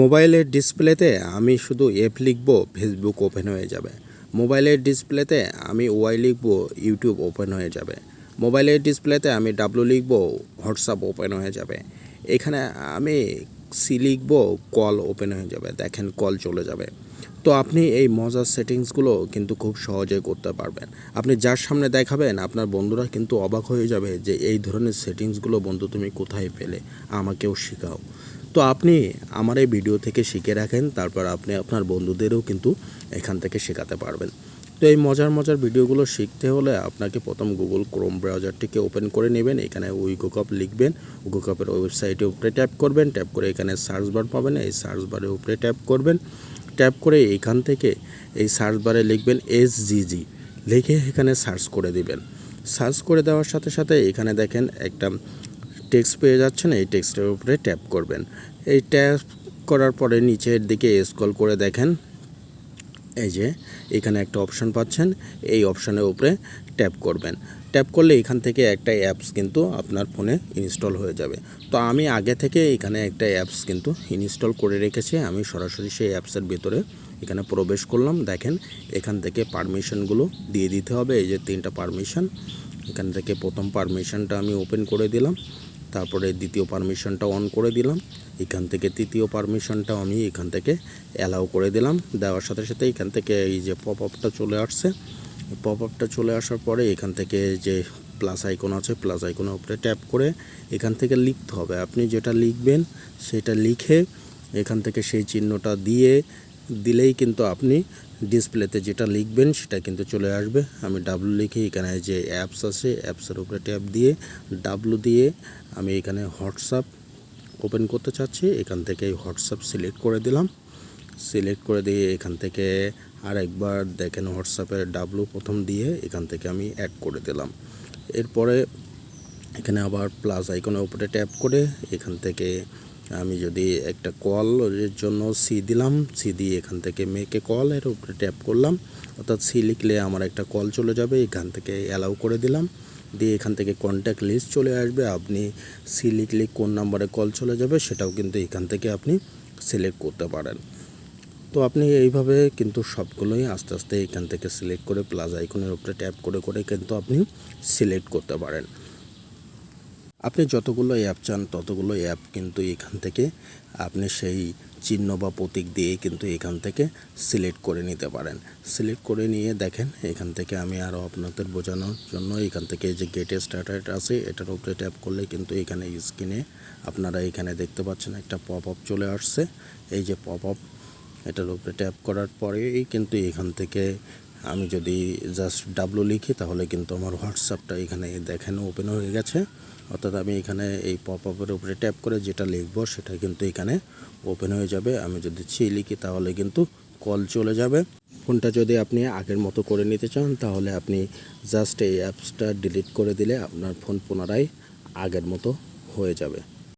মোবাইলের ডিসপ্লেতে আমি শুধু এফ লিখব ফেসবুক ওপেন হয়ে যাবে। মোবাইলের ডিসপ্লেতে আমি ওয়াই লিখব ইউটিউব ওপেন হয়ে যাবে। মোবাইলের ডিসপ্লেতে আমি ডাব্লু লিখব হোয়াটসঅ্যাপ ওপেন হয়ে যাবে। এখানে আমি সি লিখব কল ওপেন হয়ে যাবে। দেখেন কল চলে যাবে। তো আপনি এই মজার সেটিংসগুলো কিন্তু খুব সহজে করতে পারবেন। আপনি যার সামনে দেখাবেন, আপনার বন্ধুরা কিন্তু অবাক হয়ে যাবে যে এই ধরনের সেটিংসগুলো বন্ধু তুমি কোথায় পেলে? আমাকেও শেখাও। তো আপনি আমার এই ভিডিও থেকে শিখে রাখেন, তারপর আপনি আপনার বন্ধুদেরও কিন্তু এখান থেকে শেখাতে পারবেন। তো এই মজার মজার ভিডিওগুলো শিখতে হলে আপনাকে প্রথম গুগল ক্রোম ব্রাউজারটিকে ওপেন করে নেবেন, এখানে উইগো কাপ লিখবেন উইগো কাপের ওয়েবসাইটে উপরে ট্যাপ করবেন ট্যাপ করে এখানে সার্চ বার পাবেন, এই সার্চ বারের উপরে ট্যাপ করবেন ট্যাপ করে এখান থেকে এই সার্চ বারে লিখবেন এস জিজি লিখে এখানে সার্চ করে দিবেন। সার্চ করে দেওয়ার সাথে সাথে এখানে দেখেন একটা টেক্সট পেয়ে যাচ্ছেন, এই টেক্সটের উপরে ট্যাপ করবেন। এই ট্যাপ করার পরে নিচের দিকে স্ক্রল করে দেখেন, এই যে এখানে একটা অপশন পাচ্ছেন, এই অপশানের উপরে ট্যাপ করবেন। ট্যাপ করলে এখান থেকে একটা অ্যাপস কিন্তু আপনার ফোনে ইনস্টল হয়ে যাবে। তো আমি আগে থেকে এখানে একটা অ্যাপস কিন্তু ইনস্টল করে রেখেছি, আমি সরাসরি সেই অ্যাপসের ভিতরে এখানে প্রবেশ করলাম। দেখেন, এখান থেকে পারমিশনগুলো দিয়ে দিতে হবে, এই যে তিনটা পারমিশন এখান থেকে প্রথম পারমিশনটা আমি ওপেন করে দিলাম। তারপরে দ্বিতীয় পারমিশনটা অন করে দিলাম। এখান থেকে তৃতীয় পারমিশনটাও আমি এখান থেকে অ্যালাউ করে দিলাম। দেওয়ার সাথে সাথে এখান থেকে এই যে পপ আপটা চলে আসছে। পপ আপটা চলে আসার পরে এখান থেকে যে প্লাস আইকন আছে প্লাস আইকনের উপরে ট্যাপ করে এখান থেকে লিখতে হবে। আপনি যেটা লিখবেন সেটা লিখে এখান থেকে সেই চিহ্নটা দিয়ে দিলেই কিন্তু আপনি ডিসপ্লেতে যেটা লিখবেন সেটা কিন্তু চলে আসবে। আমি ডাব্লু লিখে এখানে যে অ্যাপস আছে অ্যাপসের উপরে ট্যাপ দিয়ে ডাব্লু দিয়ে আমি এখানে হোয়াটসঅ্যাপ ওপেন করতে চাচ্ছি। এখান থেকে হোয়াটসঅ্যাপ সিলেক্ট করে দিলাম। সিলেক্ট করে দিয়ে এখান থেকে আর একবার দেখেন হোয়াটসঅ্যাপের ডাব্লু প্রথম দিয়ে এখান থেকে আমি অ্যাড করে দিলাম। এরপরে এখানে আবার প্লাস আইকনের উপরে ট্যাপ করে এখান থেকে আমি যদি একটা কল এর জন্য সি দিলাম সি দিয়ে এখান থেকে মেকে কল এর উপরে ট্যাপ করলাম, অর্থাৎ সি লিখলে আমার একটা কল চলে যাবে, এখান থেকে অ্যালাউ করে দিলাম, দিয়ে এখান থেকে কন্ট্যাক্ট লিস্ট চলে আসবে, আপনি সি লিখলে কোন নাম্বারে কল চলে যাবে সেটাও কিন্তু এখান থেকে আপনি সিলেক্ট করতে পারেন। তো আপনি এইভাবে কিন্তু সবগুলোই আস্তে আস্তে এখান থেকে সিলেক্ট করে প্লাস আইকনের উপরে ট্যাপ করে করে কিন্তু আপনি সিলেক্ট করতে পারেন। আপনি যতগুলো অ্যাপ চান, ততগুলো অ্যাপ কিন্তু এখান থেকে আপনি সেই চিহ্ন বা প্রতীক দিয়ে কিন্তু এখান থেকে সিলেক্ট করে নিতে পারেন। সিলেক্ট করে নিয়ে দেখেন, এখান থেকে আমি আরও আপনাদের বোঝানোর জন্য এখান থেকে যে গেটে স্টার্টার আছে, এটার উপরে ট্যাপ করলে কিন্তু এখানে স্ক্রিনে আপনারা এখানে দেখতে পাচ্ছেন একটা পপ আপ চলে আসছে। এই যে পপ আপ এটার উপরে ট্যাপ করার পরেই কিন্তু এখান থেকে আমি যদি জাস্ট ডাব্লু লিখি, তাহলে কিন্তু আমার হোয়াটসঅ্যাপটা এখানে দেখেন ওপেন হয়ে গেছে। অর্থাৎ আমি এখানে এই পপ আপের উপরে ট্যাপ করে যেটা লিখব, সেটা কিন্তু এখানে ওপেন হয়ে যাবে। আমি যদি ছি লিখি, তাহলে কিন্তু কল চলে যাবে। ফোনটা যদি আপনি আগের মতো করে নিতে চান, তাহলে আপনি জাস্ট এই অ্যাপসটা ডিলিট করে দিলে আপনার ফোন পুনরায় আগের মতো হয়ে যাবে।